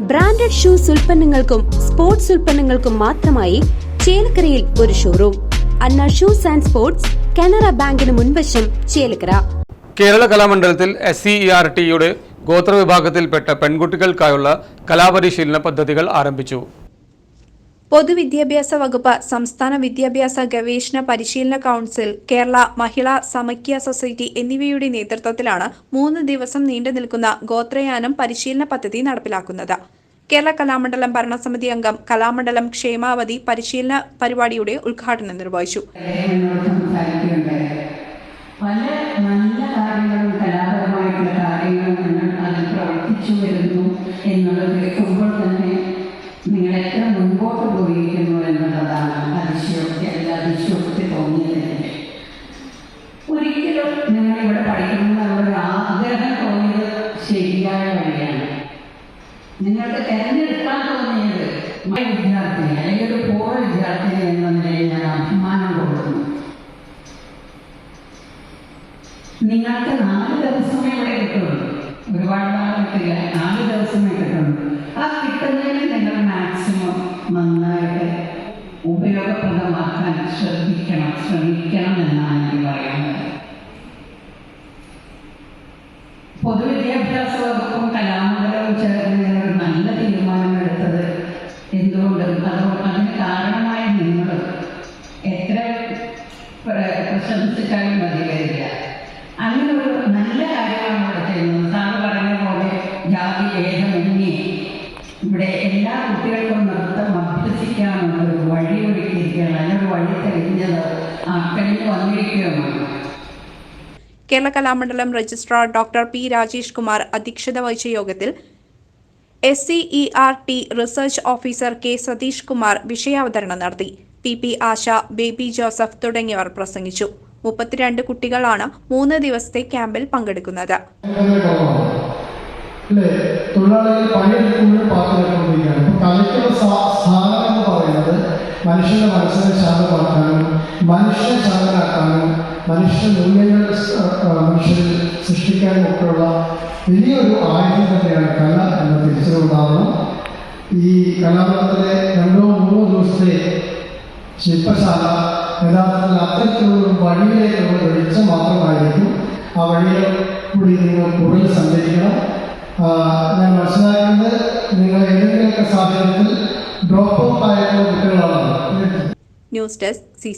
Branded shoes ഉൽപ്പന്നങ്ങൾക്കും sports ഉൽപ്പന്നങ്ങൾക്കും മാത്രമായി ചേലക്കരയിൽ ഒരു showroom Anna shoes and sports Canara ബാങ്കിന് മുൻവശം ചേലക്കര. കേരള കലാമണ്ഡലത്തിൽ എസ് സി ഇ ആർ ടിയുടെ ഗോത്രവിഭാഗത്തിൽപ്പെട്ട പെൺകുട്ടികൾക്കായുള്ള കലാപരിശീലന പദ്ധതികൾ ആരംഭിച്ചു. പൊതുവിദ്യാഭ്യാസ വകുപ്പ് സംസ്ഥാന വിദ്യാഭ്യാസ ഗവേഷണ പരിശീലന കൗൺസിൽ കേരള മഹിളാ സമക്യ സൊസൈറ്റി എന്നിവയുടെ നേതൃത്വത്തിലാണ് മൂന്ന് ദിവസം നീണ്ടു നിൽക്കുന്ന ഗോത്രയാനം പരിശീലന പദ്ധതി നടപ്പിലാക്കുന്നത്. കേരള കലാമണ്ഡലം ഭരണസമിതി അംഗം കലാമണ്ഡലം ക്ഷേമാവതി പരിശീലന പരിപാടിയുടെ ഉദ്ഘാടനം നിർവഹിച്ചു. പല നല്ല കാര്യങ്ങളും ഒരിക്കലും നിങ്ങൾ ഇവിടെ പഠിക്കണം എന്നുള്ള ആഗ്രഹം തോന്നിയത് ശരിയായ വഴിയാണ്. നിങ്ങൾക്ക് തിരഞ്ഞെടുക്കാൻ തോന്നിയത് മൈ വിദ്യാർത്ഥിനി അല്ലെങ്കിൽ ഒരു പൂർവ വിദ്യാർത്ഥിനി എന്ന നിലയിൽ ഞാൻ അഭിമാനം കൊടുക്കുന്നു നിങ്ങൾക്ക് നാല് ദിവസമേ ഇവിടെ കിട്ടുള്ളൂ. ഒരുപാട് നാൾ കിട്ടില്ല. നാല് ദിവസമേ കിട്ടുള്ളൂ. ആ കിട്ടുന്നതിന് നിങ്ങൾ മാക്സിമം നന്നായിട്ട് ഉപയോഗപ്രദമാക്കാൻ ശ്രദ്ധിക്കണം. ശ്രമിക്കണം എന്നാണ്. പൊതുവിദ്യാഭ്യാസ വകുപ്പും കലാമണ്ഡലവും ചേർന്ന് ഒരു നല്ല തീരുമാനമെടുത്തത് എന്തുകൊണ്ടും? അതുകൊണ്ട് അതിന് കാരണമായ നിങ്ങൾ എത്ര പ്ര- പ്രശംസിച്ചാലും മതി വരില്ല അങ്ങനെ ഒരു നല്ല കാര്യമാണ് ഇവിടെ ചെയ്യുന്നത്. സാറ് പറഞ്ഞ പോലെ ജാതി ഭേദമന്യേ ഇവിടെ എല്ലാ കുട്ടികൾക്കും നൃത്തം അഭ്യസിക്കാനുള്ള ഒരു വഴി ഒരുക്കിയിരിക്കുകയാണ് അതിനൊരു വഴി തെളിഞ്ഞത് ആ വന്നിരിക്കുകയാണ് Kerala Kalamandalam registrar doctor P Rajesh Kumar അധ്യക്ഷത വഹിച്ച യോഗത്തിൽ S C E R T research officer K Sathish Kumar വിഷയാവതരണം നടത്തി. P P Asha Baby Joseph തുടങ്ങിയവർ പ്രസംഗിച്ചു. മുപ്പത്തിരണ്ട് കുട്ടികളാണ് മൂന്ന് ദിവസത്തെ ക്യാമ്പിൽ പങ്കെടുക്കുന്നത്. മനുഷ്യന്റെ മനസ്സിനെ ശാന്തമാക്കാനും മനുഷ്യനെ ശാന്തനാക്കാനും മനുഷ്യ മൂല്യങ്ങൾ മനുഷ്യരിൽ സൃഷ്ടിക്കാനും ഒക്കെയുള്ള വലിയൊരു ആയുധം തന്നെയാണ് കല എന്ന തിരിച്ചറിവുണ്ടാകുന്നത് ഈ കലാപത്തിലെ രണ്ടോ മൂന്നോ ദിവസത്തെ ശില്പശാല യഥാർത്ഥത്തിൽ അത്തരത്തിലുള്ള വഴിയിലേക്കുള്ള വെളിച്ചം മാത്രമായിരിക്കും. ആ വഴിയിൽ കൂടി നിങ്ങൾ കൂടുതൽ സഞ്ചരിക്കണം. ഞാൻ മനസ്സിലാക്കുന്നത് നിങ്ങൾ ഏതെങ്കിലുമൊക്കെ സാഹചര്യത്തിൽ ഡ്രോപ്പ് ഔട്ട് ആയിട്ടുള്ള കുട്ടികളാണ്. News desk C